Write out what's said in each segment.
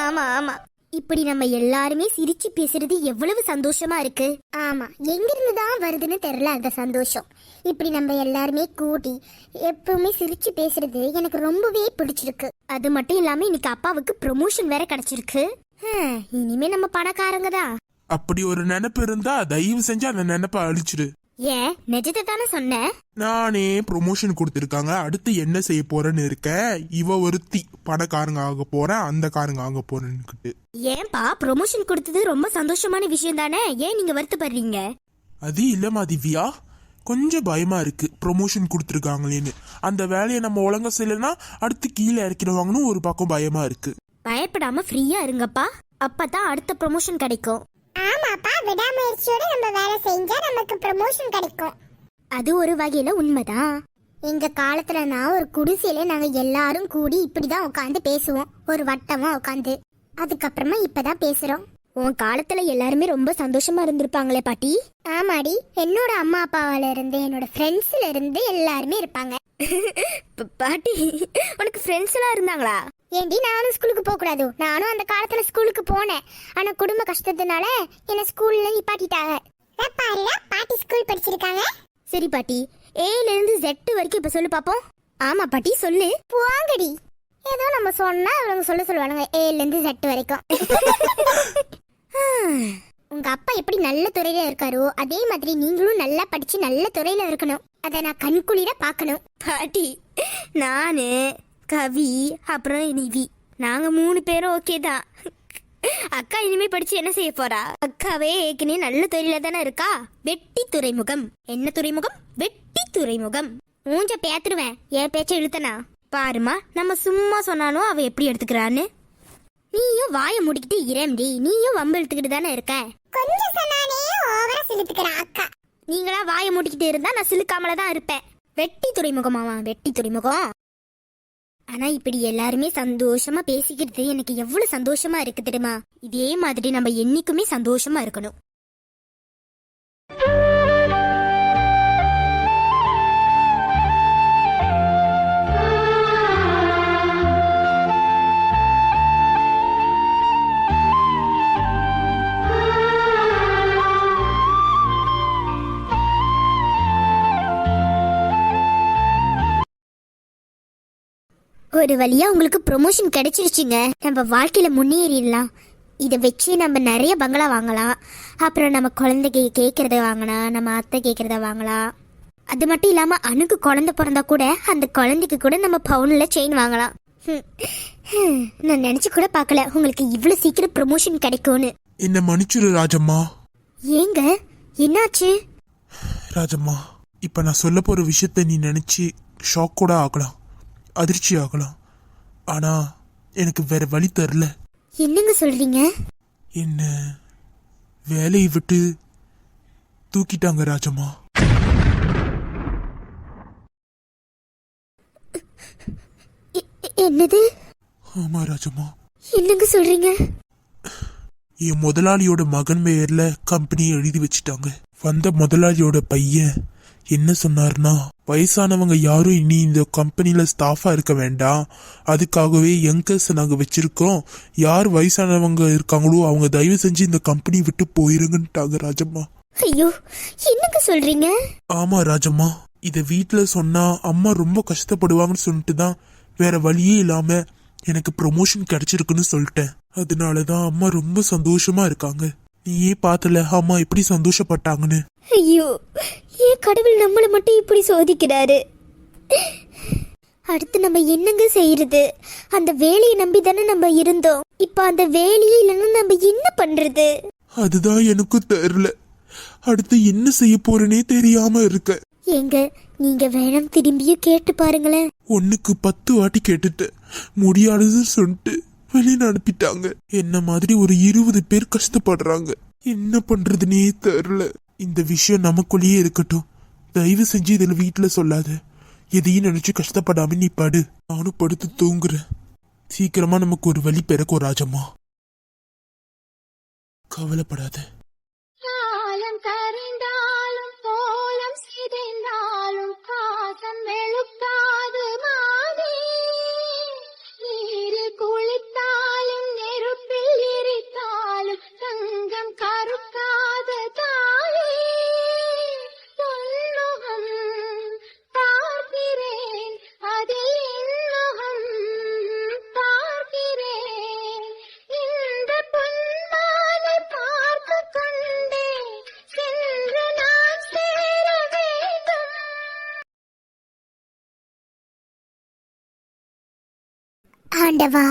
ஆமா ஆமா. இப்படி நம்ம எல்லாருமே சிரிச்சு பேசுறது எவ்வளவு சந்தோஷமா இருக்கு. ஆமா எங்கிருந்து தான் வருதுன்னு தெரியல அந்த சந்தோஷம். இப்படி நம்ம எல்லாருமே கூட்டி எப்பவுமே சிரிச்சு பேசுறது எனக்கு ரொம்பவே பிடிச்சிருக்கு. அது மட்டும் இல்லாம இன்னைக்கு அப்பாவுக்கு ப்ரொமோஷன் வேற கிடைச்சிருக்கு. இனிமே நம்ம பணக்காரங்க தான். அப்படி ஒரு நினைப்பு இருந்தா தயவு செஞ்சு அந்த நினைப்பை அழிச்சிடு ஏன்? நிஜத்தை தானே சொன்னேன் நானே ப்ரொமோஷன் கொடுத்துருக்காங்க. அடுத்து என்ன செய்ய போறேன்னு இருக்க? இவ ஒருத்தி. பணக்காரங்க ஆக போறேன் அந்த காரங்க ஆக போறேன்னுக்கிட்டு. ஏன்பா ப்ரொமோஷன் கொடுத்தது ரொம்ப சந்தோஷமான விஷயம் தானே? ஏன் நீங்க வருத்தப்படுறீங்க? அது இல்லம்மா திவ்யா கொஞ்சம் பயமா இருக்கு. ப்ரொமோஷன் கொடுத்துருக்காங்களேன்னு. அந்த வேலையை நம்ம ஒழுங்கா செய்யலைன்னா அடுத்து கீழே இறக்கிடுவாங்கன்னு ஒரு பக்கம் பயமா இருக்கு. பயப்படாம ஃப்ரீயா இருங்கப்பா. அப்பதான் அடுத்த ப்ரொமோஷன் கிடைக்கும். ஆமாப்பா விடாமுயற்சியோட நம்ம வேலை செஞ்சா நமக்கு ப்ரமோஷன் கிடைக்கும். அது ஒரு வகையில உண்மைதான். எங்க காலத்துல நான் ஒரு குடிசையில நாங்க எல்லாரும் கூடி இப்படிதான் உட்காந்து பேசுவோம். ஒரு வட்டமா உட்காந்து அதுக்கப்புறமா இப்பதான் பேசுறோம். உன் காலத்துல எல்லாருமே ரொம்ப சந்தோஷமா இருந்திருப்பாங்களே பாட்டி? ஆமாடி என்னோட அம்மா அப்பாவில இருந்து என்னோட ஃப்ரெண்ட்ஸ்ல இருந்து எல்லாருமே இருப்பாங்க. பாட்டி உனக்கு ஃப்ரெண்ட்ஸ் எல்லாம் இருந்தாங்களா? ஏண்டி நானும் ஸ்கூலுக்கு போக கூடாது நானும் அந்த காலத்துல ஸ்கூலுக்கு போனேன். ஆனா குடும்ப கஷ்டத்தினால என்ன ஸ்கூல்ல நிப்பாட்டிட்டாங்க. பாருடா பாட்டி ஸ்கூல் படிச்சிருக்காங்க. சரி பாட்டி. ஏல இருந்து ஜெட் வரைக்கும் இப்ப சொல்லு பாப்போம். ஆமா பாட்டி சொல்லு. போங்கடி. ஏதோ நம்ம சொன்னா அவங்க சொல்ல சொல்லுவானுங்க. ஏல இருந்து செட் வரைக்கும். உங்க அப்பா எப்படி நல்ல துறையில இருக்காரோ அதே மாதிரி நீங்களும் நல்லா படிச்சு நல்ல துறையில இருக்கணும். அதை நான் கண்குளிர பார்க்கணும் பாட்டி நானு கவி அப்புறம் நிவி நாங்க மூணு பேரும் ஓகே தான். அக்கா இனிமே படிச்சு என்ன செய்ய போறா? அக்காவே ஏற்கனவே நல்ல தொழில தானே இருக்கா? வெட்டி துறைமுகம். என்ன துறைமுகம்? வெட்டி துறைமுகம். மூஞ்ச பேத்துருவேன். என் பேச்ச இழுத்தனா? பாருமா நம்ம சும்மா சொன்னாலும் அவ எப்படி எடுத்துக்கிறான்னு? நீயும் வாயை முடிக்கிட்டு இரம்டி. நீயும் வம்பு இழுத்துக்கிட்டு தானே இருக்க? கொஞ்சம் சொன்னானே ஓவரா அக்கா. நீங்களா வாயை முடிக்கிட்டு இருந்தா நான் சிலுக்காமல தான் இருப்பேன். வெட்டி துறைமுகமாவா? வெட்டி துறைமுகம்? ஆனா இப்படி எல்லாருமே சந்தோஷமா பேசிக்கிறது எனக்கு எவ்வளவு சந்தோஷமா இருக்கு தெரியுமா? இதே மாதிரி நம்ம என்னைக்குமே சந்தோஷமா இருக்கணும். ஒரு வழியா உங்களுக்கு ப்ரொமோஷன் கிடைச்சிருச்சுங்க. நம்ம வாழ்க்கையில முன்னேறிடலாம். இதை வச்சு நம்ம நிறைய பங்களா வாங்கலாம். அப்புறம் நம்ம குழந்தைக்கு கேட்கறத வாங்கலாம். நம்ம அத்தை கேட்கறத வாங்கலாம். அது மட்டும் இல்லாம அணுக்கு குழந்தை பிறந்தா கூட அந்த குழந்தைக்கு கூட நம்ம பவுன்ல செயின் வாங்கலாம். நான் நினைச்சு கூட பார்க்கல. உங்களுக்கு இவ்வளவு சீக்கிரம் ப்ரொமோஷன் கிடைக்கும்னு. என்ன மன்னிச்சிரு ராஜம்மா. ஏங்க? என்னாச்சு? ராஜம்மா இப்ப நான் சொல்ல போற விஷயத்த நீ நினைச்சு ஷாக் கூட ஆகலாம். அதிர்ச்சி ஆகலாம் ஆனா எனக்கு வேற வழி தரல. என்னங்க சொல்றீங்க? என்ன? வேலையை விட்டு தூக்கிட்டாங்க ராஜம்மா. என்னது? ஆமா ராஜம்மா. என்னங்க சொல்றீங்க? என் முதலாளியோட மகன் பெயர்ல கம்பெனி எழுதி வச்சிட்டாங்க. வந்த முதலாளியோட பையன் என்ன சொன்னார்னா வயசானவங்க யாரும் இனி இந்த கம்பெனில ஸ்டாஃபா இருக்க வேண்டாம் அதுக்காகவே யங்கர்ஸ் நாங்க வச்சிருக்கோம். யார் வயசானவங்க இருக்காங்களோ அவங்க தயவு செஞ்சு இந்த கம்பெனி விட்டு போயிருங்கன்ட்டாங்க ராஜம்மா. ஐயோ என்னங்க சொல்றீங்க? ஆமா ராஜம்மா இத வீட்ல சொன்னா அம்மா ரொம்ப கஷ்டப்படுவாங்கன்னு சொல்லிட்டு தான் வேற வழியே இல்லாம எனக்கு ப்ரொமோஷன் கிடைச்சிருக்குன்னு சொல்லிட்டேன். அதனாலதான் அம்மா ரொம்ப சந்தோஷமா இருக்காங்க. நீயே பார்த்தல அம்மா எப்படி சந்தோஷப்பட்டாங்கன்னு. ஐயோ ஏன் கடவுள் நம்மளை மட்டும் இப்படி சோதிக்கிறாரு? அடுத்து நம்ம என்னங்க செய்யறது? அந்த வேலையை நம்பி தானே நம்ம இருந்தோம். இப்ப அந்த வேலையே இல்லைன்னா நம்ம என்ன பண்றது? அதுதான் எனக்கும் தெரியல. அடுத்து என்ன செய்ய போறேனே தெரியாம இருக்க. ஏங்க நீங்க வேணாம் திரும்பியும் கேட்டு பாருங்களேன். ஒண்ணுக்கு பத்து வாட்டி கேட்டுட்டு முடியாதுன்னு சொல்லிட்டு வெளியில அனுப்பிட்டாங்க. என்ன மாதிரி ஒரு இருபது பேர் கஷ்டப்படுறாங்க. என்ன பண்றதுனே தெரியல. இந்த விஷயம் நமக்குள்ளேயே இருக்கட்டும். தயவு செஞ்சு இதில் வீட்டில் சொல்லாத. எதையும் நினைச்சு கஷ்டப்படாம நீ படு. நானும் படுத்து தூங்குறேன். சீக்கிரமா நமக்கு ஒரு வழி பிறக்கும் ராஜம்மா. கவலைப்படாத. ஆண்டவா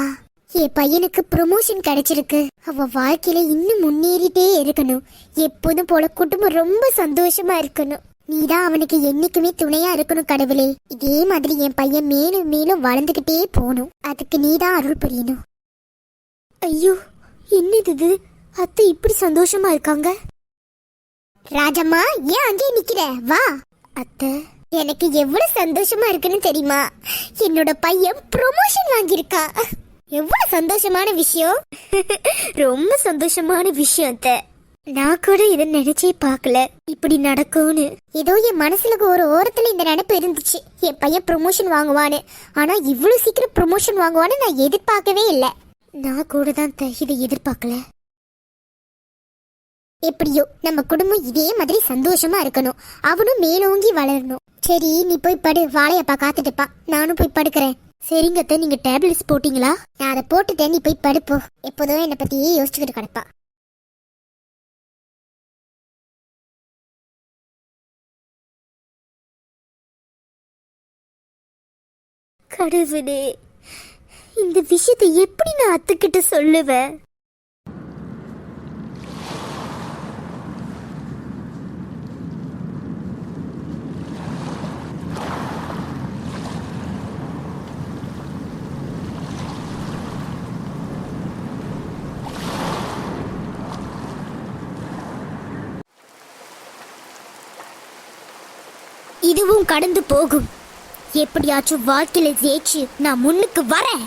என் பையனுக்கு ப்ரொமோஷன் கிடைச்சிருக்கு. அவ வாழ்க்கையில இன்னும் முன்னேறிட்டே இருக்கணும். எப்போதும் போல குடும்பம் ரொம்ப சந்தோஷமா இருக்கணும். நீதான் அவனுக்கு என்னைக்குமே துணையா இருக்கணும் கடவுளே. இதே மாதிரி என் பையன் மேலும் மேலும் வளர்ந்துகிட்டே போகணும். அதுக்கு நீதான் அருள் புரியணும். ஐயோ என்னது இது? அத்தை இப்படி சந்தோஷமா இருக்காங்க? ராஜம்மா ஏன் அங்கேயே நிக்கிற? வா. அத்தை. எனக்கு எவ்வளவு சந்தோஷமா இருக்குன்னு தெரியுமா? என்னோட பையன் ப்ரொமோஷன் வாங்கியிருக்கா. எவ்வளவு சந்தோஷமான விஷயம். ரொம்ப சந்தோஷமான விஷயம் நான் கூட இதை நினைச்சே பார்க்கல. இப்படி நடக்கும்னு. ஏதோ என் மனசுல ஒரு ஓரத்துல இந்த நினைப்பு இருந்துச்சு. என் பையன் ப்ரொமோஷன் வாங்குவான்னு. ஆனா இவ்வளவு சீக்கிரம் ப்ரொமோஷன் வாங்குவான்னு நான் எதிர்பார்க்கவே இல்லை. நான் கூட தான் இதை எதிர்பார்க்கல. எப்படியோ நம்ம குடும்பம் இதே மாதிரி சந்தோஷமா இருக்கணும். அவனும் மேலோங்கி வளரணும். சரி நீ போய் படு. வாழையப்பா காத்துட்டுப்பா. நானும் போய் படுக்கிறேன். சரிங்கத்த நீங்க டேப்லெட்ஸ் போட்டீங்களா? நான் அதை போட்டுட்டேன் நீ போய் படுப்போ எப்போதும் என்னை பத்தியே யோசிச்சுக்கிட்டு கிடப்பா. கடவுளே இந்த விஷயத்தை எப்படி நான் அத்துக்கிட்ட சொல்லுவேன்? இதுவும் கடந்து போகும். எப்படியாச்சும் வாழ்க்கையில ஜெயிச்சு நான் முன்னுக்கு வரேன்.